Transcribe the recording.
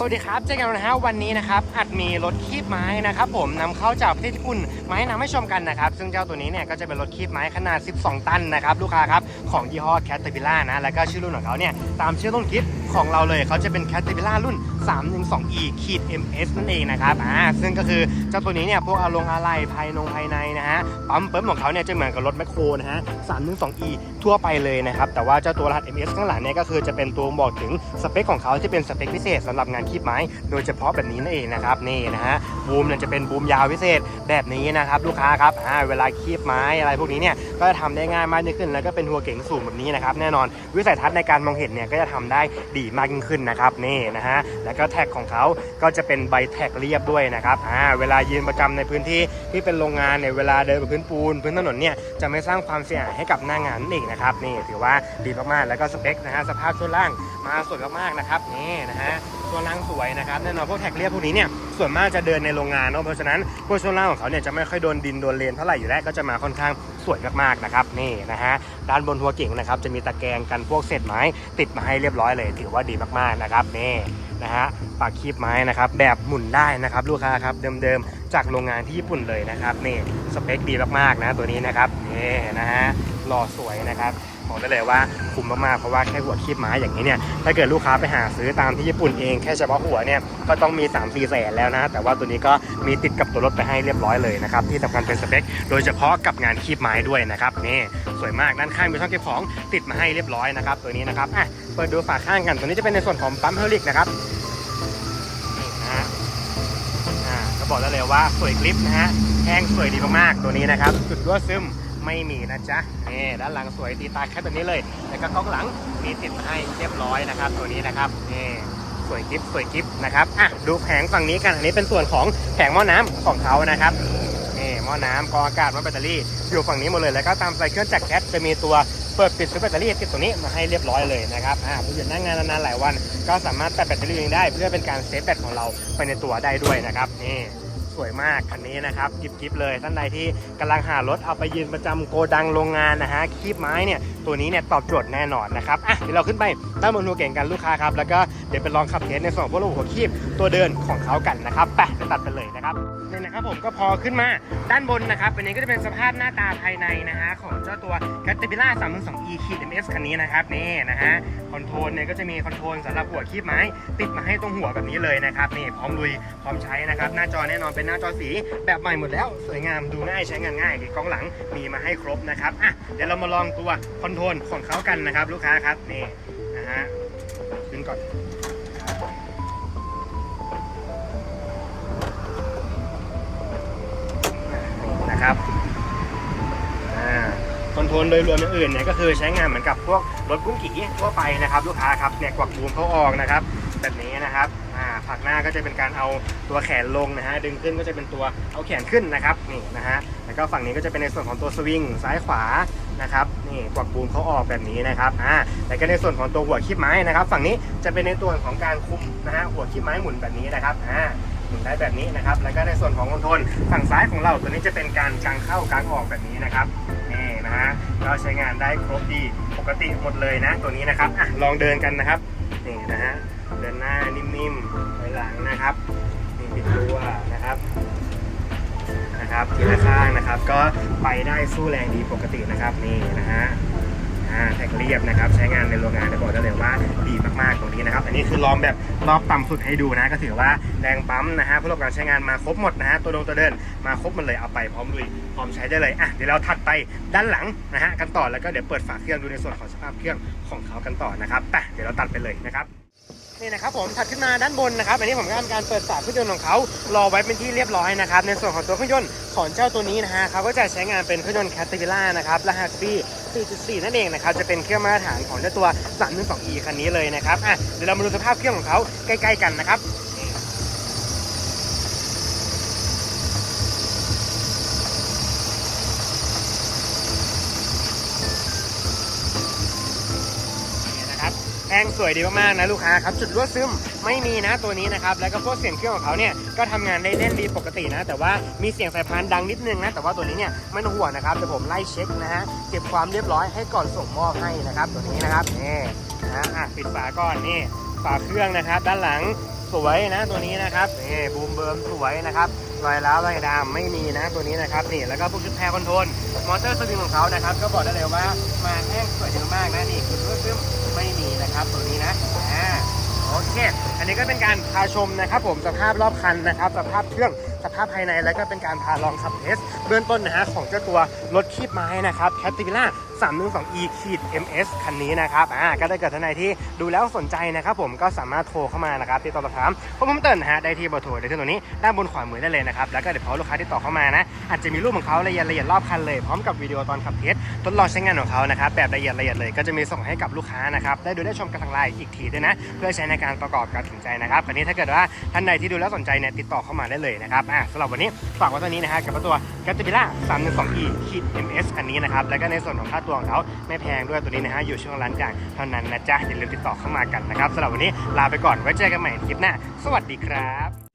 สวัสดีครับ เจอกันนะฮะวันนี้นะครับอัดมีรถคีบไม้นะครับผมนำเข้าจากประเทศญี่ปุ่นมาให้นำให้ชมกันนะครับ ซึ่งเจ้าตัวนี้เนี่ยก็จะเป็นรถคีบไม้ขนาด 12 ตันนะครับลูกค้าครับของยี่ห้อแคทเตอร์พิล่านะแล้วก็ชื่อรุ่นของเขาเนี่ยตามชื่อต้นคิด ของเราเลยเขาจะเป็น Caterpillar รุ่น 312e ขีด ms นั่นเองนะครับอ่าซึ่งก็คือเจ้าตัวนี้เนี่ยพวกอารมณ์อะไรภายนงภายในนะฮะปั๊มเปิมของเขาเนี่ยจะเหมือนกับรถแมคโครนะฮะ 312e ทั่วไปเลยนะครับแต่ว่าเจ้าตัวรหัส ms ข้างหลังเนี่ยก็คือจะเป็นตัวบอกถึงสเปคของเขาที่เป็นสเปคพิเศษสำหรับงานคีบไม้ โดยเฉพาะแบบนี้นั่นเองนะครับนี่นะฮะบูมเนี่ยจะเป็นบูมยาวพิเศษ แบบนี้นะครับลูกค้าครับอ่าเวลาคีบไม้อะไรพวกนี้เนี่ยก็จะทำได้ง่ายมากยิ่งขึ้น แล้วก็เป็นหัวเก๋งสูงแบบนี้นะครับแน่นอนวิสัยทัศน์ในการมองเห็นเนี่ยก็จะทำได้ดีมากยิ่งขึ้นนะครับนี่นะฮะแล้วก็แท็กของเขาก็จะเป็นใบแท็กเรียบด้วยนะครับอ่าเวลายืนประจำในพื้นที่ที่เป็นโรงงานเนี่ยเวลาเดินบนพื้นปูนพื้นถนนเนี่ยจะไม่สร้างความเสียหายให้กับหน้างานนั่นเองนะครับนี่ถือว่าดีมากๆแล้วก็สเปคนะฮะสภาพช่วงล่างมาสวยมากๆนะครับนี่นะฮะตัวล่างสวยนะครับแน่นอนพวกแท็กเรียบพวกนี้เนี่ยส่วนมากจะเดินในโรงงานเนาะเพราะฉะนั้นพวกช่วงล่างของเขาเนี่ยจะไม่ค่อยโดนดินโดนเลนเท่าไหร่อยู่แล้วก็จะมาค่อนข้างสวยมากๆนะครับนี่นะฮะด้านบนหัวเก่งนะครับจะมีตะแกรงกันพวกเศษไม้ติดมาให้เรียบร้อยเลย ถือว่าดีมากๆนะครับนี่นะฮะปากคีบไม้นะครับแบบหมุนได้นะครับลูกค้าครับเดิมๆจากโรงงานที่ญี่ปุ่นเลยนะครับนี่สเปคดีมากๆนะตัวนี้นะครับนี่นะฮะหล่อสวยนะครับ บอกได้เลยว่าคุ้มมากๆเพราะว่าแค่หัวคีบไม้อย่างนี้เนี่ยถ้าเกิดลูกค้าไปหาซื้อตามที่ญี่ปุ่นเองแค่เฉพาะหัวเนี่ยก็ต้องมี3 4แสนแล้วนะ แต่ว่าตัวนี้ก็มีติดกับตัวรถไปให้เรียบร้อยเลยนะครับที่สำคัญเป็นสเปค โดยเฉพาะกับงานคีบไม้ด้วยนะครับนี่สวยมากด้านข้างมีช่องเก็บของติดมาให้เรียบร้อยนะครับตัวนี้นะครับอะเปิดดูฝาข้างกันตัวนี้จะเป็นในส่วนของปั๊มเฮลิกนะครับนี่นะฮะอ่าก็บอกได้เลยว่าสวยกริปนะฮะแห้งสวยดีมากๆตัวนี้นะครับจุดรั่วซึม ไม่มีนะจ๊ะนี่ด้านหลังสวยตีตาแค่แบบนี้เลย แล้วก็ข้างหลังมีติดให้เรียบร้อยนะครับ ตัวนี้นะครับนี่สวยกิฟสวยกิฟนะครับอะดูแผงฝั่งนี้กันอันนี้เป็นส่วนของแผงหม้อน้ำของเขานะครับนี่หม้อน้ำกองอากาศหม้อแบตเตอรี่อยู่ฝั่งนี้หมดเลยแล้วก็ตามไซเคิลจากรแคทจะมีตัวเปิดปิดซื้อแบตเตอรี่ติดตรงนี้มาให้เรียบร้อยเลยนะครับอ่าผู้หยุดนั่งงานนานๆหลายวัน ก็สามารถตัดแบตเตอรี่เองได้ เพื่อเป็นการเซฟแบตของเราไปในตัวได้ด้วยนะครับนี่ สวยมากคันนี้นะครับกิฟกิฟเลยท่านใดที่กำลังหารถเอาไปยืนประจำโกดังโรงงานนะฮะคีบไม้เนี่ยตัวนี้เนี่ยตอบโจทย์แน่นอนนะครับอะเดี๋ยวเราขึ้นไปด้านบนหัวเก่งกันลูกค้าครับแล้วก็เดี๋ยวไปลองขับเทสในส่วนของพวกระบบหัวคีบตัวเดินของเขากันนะครับไปตัดไปเลยนะครับนี่นะครับผมก็พอขึ้นมาด้านบนนะครับอันนี้ก็จะเป็นสภาพหน้าตาภายในนะฮะของเจ้าตัว Caterpillar 312e ขีด ms คันนี้นะครับนี่นะฮะคอนโทรลเนี่ยก็จะมีคอนโทรลสำหรับหัวคีบไม้ ติดมาให้ตรงหัวแบบนี้เลยนะครับนี่พร้อมลุยพร้อมใช้นะครับหน้าจอแน่นอนเป็นหน้าจอสีแบบใหม่หมดแล้วสวยงามดูง่ายใช้งานง่ายกล้องหลังมีมาให้ครบนะครับอะเดี๋ยวเรามาลองตัวคอนโทรลของเขากันนะครับ ลูกค้าครับนี่นะฮะดึงก่อนนะครับอ่าคอนโทรลโดยรวมอย่างอื่นเนี่ยก็คือใช้งานเหมือนกับพวกรถกุ้งกี่ทั่วไปนะครับ ลูกค้าครับเนี่ยกวักบูมเขาออกนะครับ แบบนี้นะครับ อ่าผักหน้าก็จะเป็นการเอาตัวแขนลงนะฮะดึงขึ้นก็จะเป็นตัวเอาแขนขึ้นนะครับนี่นะฮะแล้วก็ฝั่งนี้ก็จะเป็นในส่วนของตัวสวิงซ้ายขวานะครับนี่กวักบูมเขาออกแบบนี้นะครับอ่าแล้วก็ในส่วนของตัวหัวคีบไม้นะครับ ฝั่งนี้จะเป็นในตัวของการคุมนะฮะหัวคีบไม้หมุนแบบนี้นะครับอ่าหมุนได้แบบนี้นะครับ แล้วก็ในส่วนของคอนโทรลฝั่งซ้ายของเราตัวนี้จะเป็นการกางเข้ากางออกแบบนี้นะครับนี่นะฮะก็ใช้งานได้ครบดีปกติหมดเลยนะตัวนี้นะครับอะลองเดินกันนะครับ นิ่มๆไปหลังนะครับนี่ปิดตัวนะครับนะครับทีละข้างนะครับ ก็ไปได้สู้แรงดีปกตินะครับนี่นะฮะอ่าแท็กเรียบนะครับ ใช้งานในโรงงานจะบอกได้เลยว่าดีมากๆตรงนี้นะครับ อันนี้คือล้องแบบรอบต่ำสุดให้ดูนะ ก็ถือว่าแรงปั๊มนะฮะผู้ประกอบการใช้งานมาครบหมดนะฮะตัวดงตัวเดินมาครบหมดเลยเอาไปพร้อมลุยพร้อมใช้ได้เลยอะเดี๋ยวเราถัดไปด้านหลังนะฮะกันต่อแล้วก็เดี๋ยวเปิดฝาเครื่องดูในส่วนของสภาพเครื่องของเขากันต่อนะครับไปเดี๋ยวเราตัดไปเลยนะครับ นี่นะครับผมถัดขึ้นมาด้านบนนะครับอันนี้ผมก็ทำการเปิดฝาเครื่องยนต์ของเขารอไว้เป็นที่เรียบร้อยนะครับในส่วนของตัวเครื่องยนต์ของเจ้าตัวนี้นะฮะเขาก็จะใช้งานเป็นเครื่องยนต์แคตเตอร์ล่านะครับรหัส B 4.4 นั่นเองนะครับจะเป็นเครื่องมาตรฐานของเจ้าตัว 312e คันนี้เลยนะครับอะเดี๋ยวเรามาดูสภาพเครื่องของเขาใกล้ ๆ กันนะครับ งสวยดีมากๆนะลูกค้าครับจุดรั่วซึมไม่มีนะตัวนี้นะครับแล้วก็พวกเสียงเครื่องของเขาเนี่ยก็ทำงานได้เล่นดีปกตินะ แต่ว่ามีเสียงสายพานดังนิดนึงนะแต่ว่าตัวนี้เนี่ยไม่ต้องห่วงนะครับเดี๋ยวผมไล่เช็คนะฮะเก็บความเรียบร้อยให้ก่อนส่งมอบให้นะครับตัวนี้นะครับนี่นะอะปิดฝาก่อนนี่ฝาเครื่องนะครับ ด้านหลังสวยนะตัวนี้นะครับนี่บูมเบิร์มสวยนะครับ รอยร้าวรอยดำไม่มีนะตัวนี้นะครับนี่แล้วก็พวกชุดแพรคอนโทรลมอเตอร์สวิงของเขานะครับ ก็บอกได้เลยว่ามาแห้งสวยดีมากนะนี่คือเพิ่มไม่มีนะครับตัวนี้นะอ่า โอเค อันนี้ก็เป็นการพาชมนะครับผมสภาพรอบคันนะครับ สภาพเครื่องสภาพภายในแล้วก็เป็นการพาลองขับเทสเบื้องต้นนะฮะของเจ้าตัวรถคีบไม้นะครับแคตติ p ิล่า312 e ขีด ms คันนี้นะครับอ่าก็ถ้าเกิดท่านใดที่ดูแล้วสนใจนะครับผมก็สามารถโทรเข้ามานะครับติดต่อสอบถามข้อมูลเติมนะฮะได้ที่เบอร์โทรได้ที่ตัวนี้ด้านบนขวามือได้เลยนะครับแล้วก็เดี๋ยวพอลูกค้าที่ต่อเข้ามานะอาจจะมีรูปของเขาละเอียดละเอียดรอบคันเลยพร้อมกับวิดีโอตอนขับเทสทดลองใช้งานของเขานะครับแบบละเอียดละเอียดเลยก็จะมีส่งให้กับลูกค้านะครับได้ดูได้ชมกันทางไลน์อีกทีด้วยนะเพื่อใช้ในการประกอบการตัดสินใจนะครับวันนี้ถ้าเกิดว่าท่านใดที่ดูแล้วสนใจเนี่ยติดต่อเข้ามาได้เลยนะครับอะสำหรับวันนี้ฝากไว้ตัวนี้นะฮะกับตัว c a t e r p i l l a r 312e ขีด ms อันนี้นะครับแล้วก็ในส่วนของค่าตัวของเขาไม่แพงด้วยตัวนี้นะฮะอยู่ช่วงร้านกลางเท่านั้นนะจ๊ะอย่าลืมติดต่อเข้ามากันนะครับสำหรับวันนี้ลาไปก่อนไว้เจอกันใหม่คลิปหน้าสวัสดีครับ